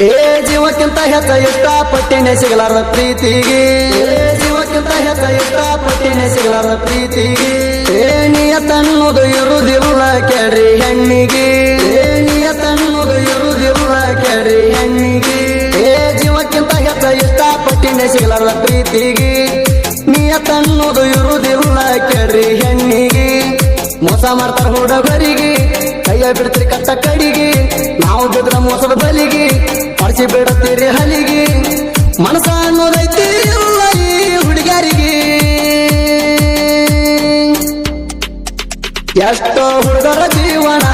ಏ ಜೀವಕ್ಕಿಂತ ಹೆಚ್ಚ ಇಷ್ಟಪಟ್ಟಿನೇ ಸಿಗಲಾರದ ಪ್ರೀತಿಗೆ? ಏ ಜೀವಕ್ಕಿಂತ ಹೆಚ್ಚ ಇಷ್ಟಪಟ್ಟಿನೇ ಸಿಗಲಾರದ ಪ್ರೀತಿಗೆ? ಏ ನಿಯತನ್ನುವುದು ಇರುವುದಿಲ್ಲ ಕೆಡ್ರಿ ಹೆಣ್ಣಿಗೆ. ಏ ನಿಯತನ್ನುವುದು ಇರುವುದಿಲ್ಲ ಕೆಡ್ರಿ ಹೆಣ್ಣಿಗೆ. ಏ ಜೀವಕ್ಕಿಂತ ಹೆಚ್ಚ ಇಷ್ಟಪಟ್ಟಿನೇ ಸಿಗಲಾರದ ಪ್ರೀತಿಗೆ? ನಿಯತನ್ನೋದು ಇರುದಿಲ್ಲ ಕೆಡ್ರಿ ಹೆಣ್ಣಿಗೆ. ಮೋಸ ಮಾಡ್ತಾರ ಹುಡುಗರಿಗೆ ಕೈಯ ಬಿಡ್ತೀರಿ ಕಟ್ಟ ಕಡಿಗೆ. ನಾವು ಬಿದ್ರ ಮೋಸದ ಬಲಿಗೆ. ಪಡಿಸಿ ಬಿಡುತ್ತೀರಿ ಹಲಿಗೆ. ಮನಸ ಅನ್ನೋದೈತಿ ಇಲ್ಲ ಈ ಹುಡುಗರಿಗೆ ಎಷ್ಟೋ ಹುಡುಗರ ಜೀವನ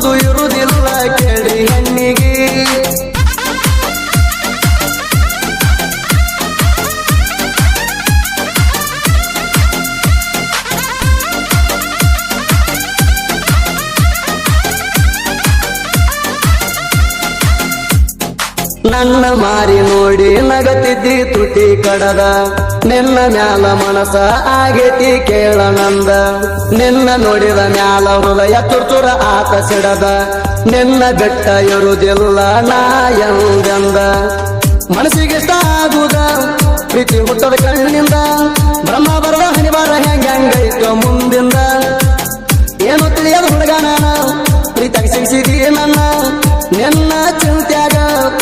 ನಿಯತನ್ನುವುದು ಇರುವುದಿಲ್ಲ ಕೇಳಿ ಹೆಣ್ಣಿಗೆ. ನನ್ನ ಮಾರಿ ನೋಡಿ ನಗತಿದ್ದಿ ತುಟಿ ಕಡದ. ನಿನ್ನ ಮ್ಯಾಲ ಮನಸ ಆಗೇತಿ ಕೇಳನಂದ ನಿನ್ನ ನೋಡಿದ ಮ್ಯಾಲ ಹೃದಯ ತುರ್ತುರ ಆತ ಸಿಡದ. ನಿನ್ನ ಬೆಟ್ಟ ಇರುವುದಿಲ್ಲ ನಾ ಎಂದೆಂದ. ಮನಸ್ಸಿಗೆ ಇಷ್ಟ ಆಗುದ? ಪ್ರೀತಿ ಹುಟ್ಟದ ಕಣ್ಣಿಂದ ಬ್ರಹ್ಮ ಬರದ ಹನಿವಾರ ಹೆಂಗ ಹೆಂಗೈತೋ ಮುಂದಿಂದ. ಏನು ತಿಳಿಯದ ಹುಡುಗ ನಾನ ಪ್ರೀತಾಗ ನನ್ನ. ನಿನ್ನ ಚಿಂತ್ಯಾಗ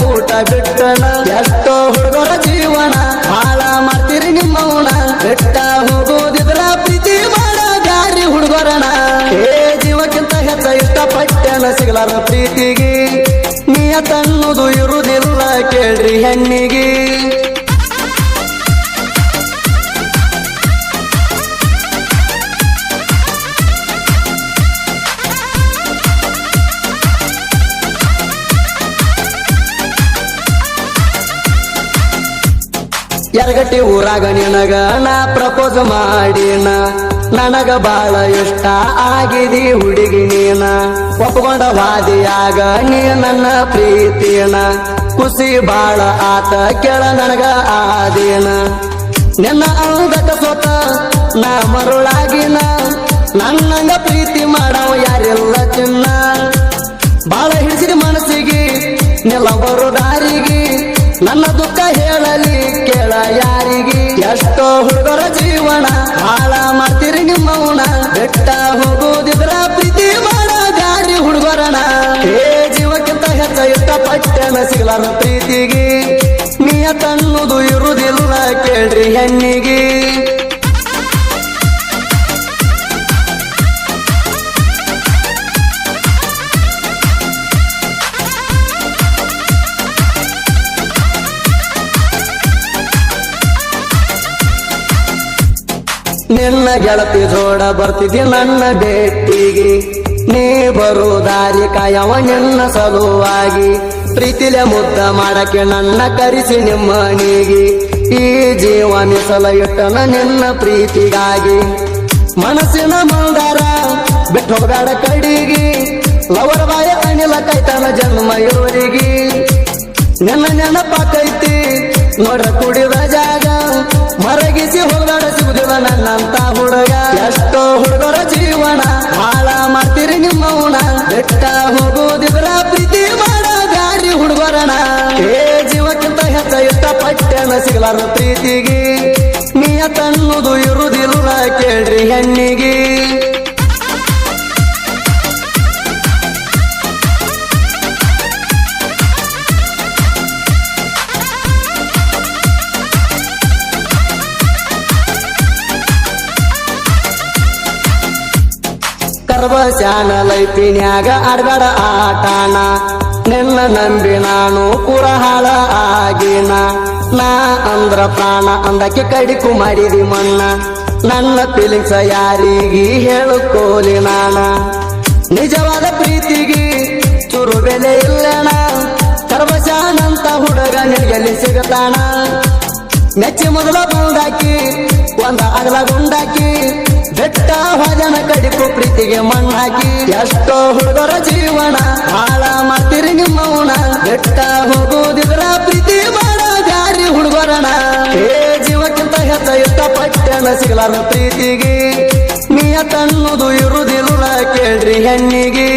ಊಟ ಬಿಟ್ಟಣ ಎಷ್ಟೋ ಬೆಟ್ಟ ಹೋಗೋದಿದ್ರ ಪ್ರೀತಿ ಮಾಡ ದಾರಿ ಹುಡುಗರಣ. ಏ ಜೀವಕ್ಕಿಂತ ಹೆಚ್ಚ ಇಷ್ಟಪಟ್ಟೆನ ಸಿಗಲಾರ ಪ್ರೀತಿಗೆ. ನಿಯತನ್ನುವುದು ಇರುವುದಿಲ್ಲ ಕೇಳ್ರಿ ಹೆಣ್ಣಿಗೆ. ಎರಗಟ್ಟಿ ಊರಾಗ ನಿನಗ ನಾ ಪ್ರಪೋಸ್ ಮಾಡಿನ. ನನಗ ಬಾಳ ಇಷ್ಟ ಆಗಿದಿ ಹುಡುಗಿ ನೀನ. ಒಪ್ಕೊಂಡ ವಾದಿಯಾಗ ನೀ ನನ್ನ ಪ್ರೀತಿನ. ಖುಷಿ ಬಾಳ ಆತ ಕೇಳ ನನಗ ಆದಿನ. ನಿನ್ನ ಅಂಗಕ ಸ್ವತ ನಾ ಮರುಳಾಗಿನ. ನನ್ನಂಗ ಪ್ರೀತಿ ಮಾಡವ ಯಾರೆಲ್ಲ ಚಿನ್ನ. ಬಾಳ ಹಿಡಿಸಿದ ಮನಸ್ಸಿಗೆ ನಿಲ್ಲವರು ದಾರಿಗೆ. ನನ್ನ ದುಃಖ ಎಷ್ಟೋ ಹುಡುಗರ ಜೀವನ, ಹಾಳ ಮಾಡ್ತೀರಿ ನಿಮ್ಮವನ ಬೆಟ್ಟ ಹೋಗೋದಿದ್ರ ಪ್ರೀತಿ ಮಾಡ ಗಾಡಿ ಹುಡುಗರಣ. ಏ ಜೀವಕ್ಕಿಂತ ಹೆಚ್ಚ ಇಷ್ಟಪಟ್ಟೆನ ಸಿಗಲಾರ ಪ್ರೀತಿಗೆ. ನಿಯತನ್ನುವುದು ಇರುವುದಿಲ್ಲ ಕೇಳ್ರಿ ಹೆಣ್ಣಿಗೆ. ನಿನ್ನ ಗೆಳತಿ ಜೋಡ ಬರ್ತಿದ್ದಿ ನನ್ನ ಬೇಟಿಗೆ ನೀ ಬರೋ ದಾರಿ ಕಾಯವ ನಿನ್ನ ಸಲುವಾಗಿ. ಪ್ರೀತಿಲೆ ಮುದ್ದ ಮಾಡಕ್ಕೆ ನನ್ನ ಕರೆಸಿ ನಿಮ್ಮನಿಗೆ ಈ ಜೀವ ಮೀಸಲ ಇಟ್ಟನ ನಿನ್ನ ಪ್ರೀತಿಗಾಗಿ. ಮನಸ್ಸಿನ ಮಂದಾರ ಬಿಟ್ಟು ಹೋಗಬೇಡ ಕಡಿಗೆ. ಲವರ ಬಾಯ ಅನಿಲ ಕೈತನ ಜನ್ಮ ಇವರಿಗೆ. ನಿನ್ನ ನೆನಪಾಕೈತಿ ನೋಡ್ರ ಕುಡಿದ ಜಾಗ. ಮರಗಿಸಿ ಸಿಗುದಿಲ್ಲ ನನ್ನಂತ ಹುಡುಗ. ಎಷ್ಟೋ ಹುಡುಗರ ಜೀವನ ಹಾಳ ಮಾಡ್ತೀರಿ ನಿಮ್ಮ ಉಣ ಬೆಟ್ಟ ಹೋಗೋದಿದ್ರ ಪ್ರೀತಿ ಮಾಡ ದಾರಿ ಹುಡುಗರಣ ಏ ಜೀವಕ್ಕಿಂತ ಹೆಚ್ಚ ಇಷ್ಟಪಟ್ಟೆನ ಸಿಗಲಾರ ಪ್ರೀತಿಗೆ. ನಿಯತನ್ನುವುದು ಇರುದಿಲ್ಲ ಕೇಳ್ರಿ ಹೆಣ್ಣಿಗೆ. ಶಾನ ಲೈಪಿನ್ಯಾಗ ಅಡ್ಗಡ ಆಟಾನ. ನಿನ್ನ ನಂಬಿ ನಾನು ಕುರಹಾಳ ಆಗಿನ. ನಾ ಅಂದ್ರ ಪ್ರಾಣ, ಅಂದಕ್ಕೆ ಕಡಿಕು ಮಾಡಿದಿ ಮಣ್ಣ ನನ್ನ ಫೀಲಿಂಗ್ಸ ಯಾರಿಗಿ ಹೇಳುಕೋಲಿ ನಾನ. ನಿಜವಾದ ಪ್ರೀತಿಗೆ ಚುರು ಬೆಲೆ ಇಲ್ಲಣ ಸರ್ವಶಾನಂತ ಹುಡುಗ ನಿನಗೆಲ್ಲಿ ಸಿಗತಾಣ ಮೆಚ್ಚಿ ಮೊದಲ ಬಂದಾಕಿ, ಒಂದ ಅಗಲ ಗುಂಡಾಕಿ ಭಜನ ಕಡಿಪು ಪ್ರೀತಿಗೆ ಮಣ್ಣಾಗಿ ಎಷ್ಟೋ ಹುಡುಗರ ಜೀವನ ಹಾಳ ಮಾಡ್ತೀರಿ ನಿಮ್ಮ ಬೆಟ್ಟ ಪ್ರೀತಿ ಮಾಡ ಜಾರಿ ಹುಡುಗರಣ. ಹೇ ಜೀವಕ್ಕಿಂತ ಹೆಚ್ಚ ಇಷ್ಟಪಟ್ಟೆನ ಸಿಗಲಾರ ಪ್ರೀತಿಗೆ. ನಿಯತನ್ನುದು ಇರುದಿಲ್ಲ ಕೇಳ್ರಿ ಹೆಣ್ಣಿಗೆ.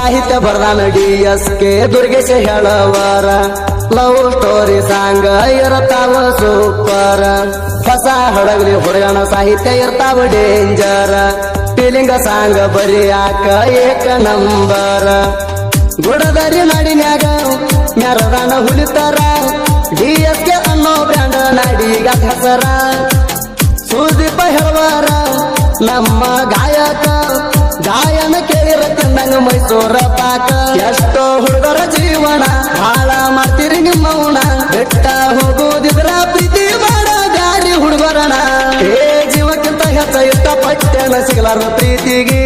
ಸಾಹಿತ್ಯ ಬರ್ದಾನ ಡಿ ಎಸ್ ಕೆ ದುರ್ಗೇಶ ಹೇಳವರ. ಲವ್ ಸ್ಟೋರಿ ಸಾಂಗ ಇರತಾವ ಸೂಪರ್. ಹೊಸ ಹಡಗಲಿ ಹೊರಗಣ ಸಾಹಿತ್ಯ ಇರ್ತಾವ ಡೇಂಜರ್. ಫೀಲಿಂಗ ಸಾಂಗ್ ಬರಿಯಾಕ ಏಕ ನಂಬರ. ಗುಡದರಿ ನಾಡಿನ್ಯಾಗ ಮ್ಯಾರದಾನ ಹುಲಿತಾರ. ಡಿ ಎಸ್ ಕೆ ಅನ್ನೋ ಬ್ರ್ಯಾಂಡ್ ನಾಡಿಗ ಹೆಸರ. ಸುದೀಪ ಹೇಳುವಾರ, ನಮ್ಮ ಗಾಯಕ, ಗಾಯನ ಕೇಳಿರ ತಿಂದಂಗ ಮೈಸೂರ ಪಾಕ. ಎಷ್ಟೋ ಹುಡುಗರ ಜೀವನ ಹಾಳ ಮಾಡ್ತೀರಿ ನಿಮ್ಮ ಉಣ ಬೆಟ್ಟ ಹೋಗೋದಿದ್ರ ಪ್ರೀತಿ ಮಾಡ ಗಾಡಿ ಹುಡುಗರಣ ಏ ಜೀವಕ್ಕಿಂತ ಹೆಚ್ಚ ಇಷ್ಟಪಟ್ಟೆನ ಸಿಗಲಾರ ಪ್ರೀತಿಗೆ.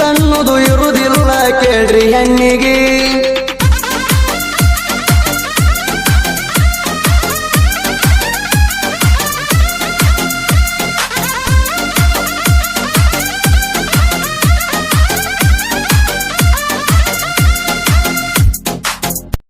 ತನ್ನುದು ಇರುದಿಲ್ಲ ಕೇಳ್ರಿ ಹೆಣ್ಣಿಗೆ.